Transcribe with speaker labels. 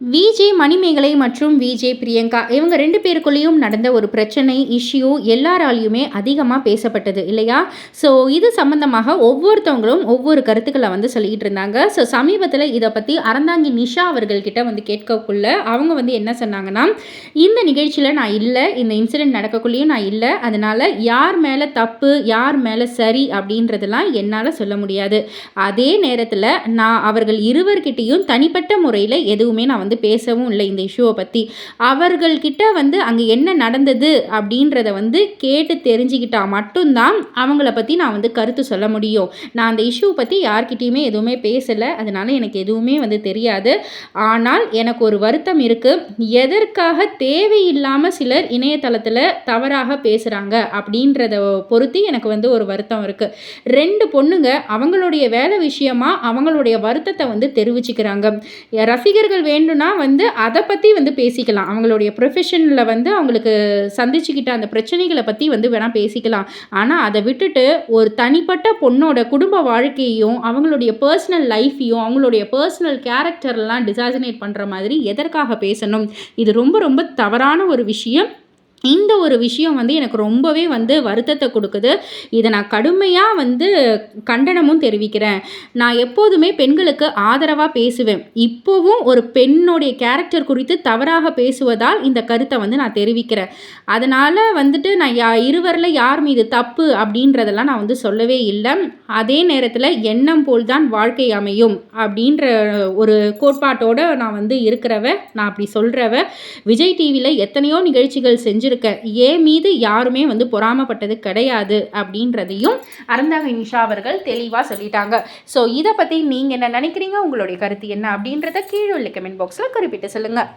Speaker 1: VJ Manimekalai மற்றும் VJ Priyanka இவங்க ரெண்டு பேருக்குள்ளேயும் நடந்த ஒரு பிரச்சனை இஷ்யூ எல்லாராலையுமே அதிகமாக பேசப்பட்டது இல்லையா? ஸோ இது சம்மந்தமாக ஒவ்வொருத்தவங்களும் ஒவ்வொரு கருத்துக்களை வந்து சொல்லிக்கிட்டு இருந்தாங்க. ஸோ சமீபத்தில் இதை பற்றி அறந்தாங்கி நிஷா அவர்கள்கிட்ட வந்து கேட்கக்குள்ள அவங்க வந்து என்ன சொன்னாங்கன்னா இந்த நிகழ்ச்சியில் நான் இல்லை இந்த இன்சிடெண்ட் நடக்கக்குள்ளேயும் நான் இல்லை அதனால் யார் மேலே தப்பு யார் மேலே சரி அப்படின்றதெல்லாம் என்னால் சொல்ல முடியாது. அதே நேரத்தில் நான் அவர்கள் இருவர்கிட்டையும் தனிப்பட்ட முறையில் எதுவுமே நான் வந்து வந்து பேசவும் இல்லை இந்த இஷ்யூவை பற்றி அவர்கள்கிட்ட வந்து அங்கே என்ன நடந்தது அப்படின்றத வந்து கேட்டு தெரிஞ்சுக்கிட்டால் மட்டும்தான் அவங்கள பற்றி நான் வந்து கருத்து சொல்ல முடியும். நான் அந்த இஷ்யூவை பற்றி யார்கிட்டையுமே எதுவுமே பேசலை. அதனால் எனக்கு எதுவுமே வந்து தெரியாது. ஆனால் எனக்கு ஒரு வருத்தம் இருக்குது எதற்காக தேவையில்லாமல் சிலர் இணையதளத்தில் தவறாக பேசுகிறாங்க அப்படின்றத பொறுத்து எனக்கு வந்து ஒரு வருத்தம் இருக்குது ரெண்டு பொண்ணுங்க அவங்களுடைய வேலை விஷயமா அவங்களுடைய வருத்தத்தை வந்து தெரிவிச்சுக்கிறாங்க. ரசிகர்கள் வேண்டும் வேணும்னா வந்து அதை பற்றி வந்து பேசிக்கலாம். அவங்களுடைய ப்ரொஃபஷனில் வந்து அவங்களுக்கு சந்திச்சுக்கிட்ட அந்த பிரச்சனைகளை பற்றி வந்து வேணால் பேசிக்கலாம். ஆனால் அதை விட்டுட்டு ஒரு தனிப்பட்ட பொண்ணோட குடும்ப வாழ்க்கையும் அவங்களுடைய பர்சனல் லைஃப்பையும் அவங்களுடைய பர்சனல் கேரக்டர்லாம் டிசாசினேட் பண்ணுற மாதிரி எதற்காக பேசணும்? இது ரொம்ப ரொம்ப தவறான ஒரு விஷயம். இந்த ஒரு விஷயம் வந்து எனக்கு ரொம்பவே வந்து வருத்தத்தை கொடுக்குது. இதை நான் கடுமையாக வந்து கண்டனமும் தெரிவிக்கிறேன். நான் எப்போதுமே பெண்களுக்கு ஆதரவாக பேசுவேன். இப்போவும் ஒரு பெண்ணுடைய கேரக்டர் குறித்து தவறாக பேசுவதால் இந்த கருத்தை வந்து நான் தெரிவிக்கிறேன். அதனால் வந்துட்டு நான் யா இருவரில் யார் மீது தப்பு அப்படின்றதெல்லாம் நான் வந்து சொல்லவே இல்லை. அதே நேரத்தில் எண்ணம் போல் தான் வாழ்க்கை அமையும் அப்படின்ற ஒரு கோட்பாட்டோடு நான் வந்து இருக்கிறவ நான் அப்படி சொல்கிறவ விஜய் டிவியில் எத்தனையோ நிகழ்ச்சிகள் செஞ்சு செஞ்சுருக்க ஏ மீது யாருமே வந்து பொறாமப்பட்டது கிடையாது அப்படின்றதையும் அறந்தாங்க நிஷா அவர்கள் தெளிவாக சொல்லிட்டாங்க. ஸோ இதை பற்றி நீங்கள் என்ன நினைக்கிறீங்க? உங்களுடைய கருத்து என்ன அப்படின்றத கீழே உள்ள கமெண்ட் பாக்ஸில் குறிப்பிட்டு சொல்லுங்கள்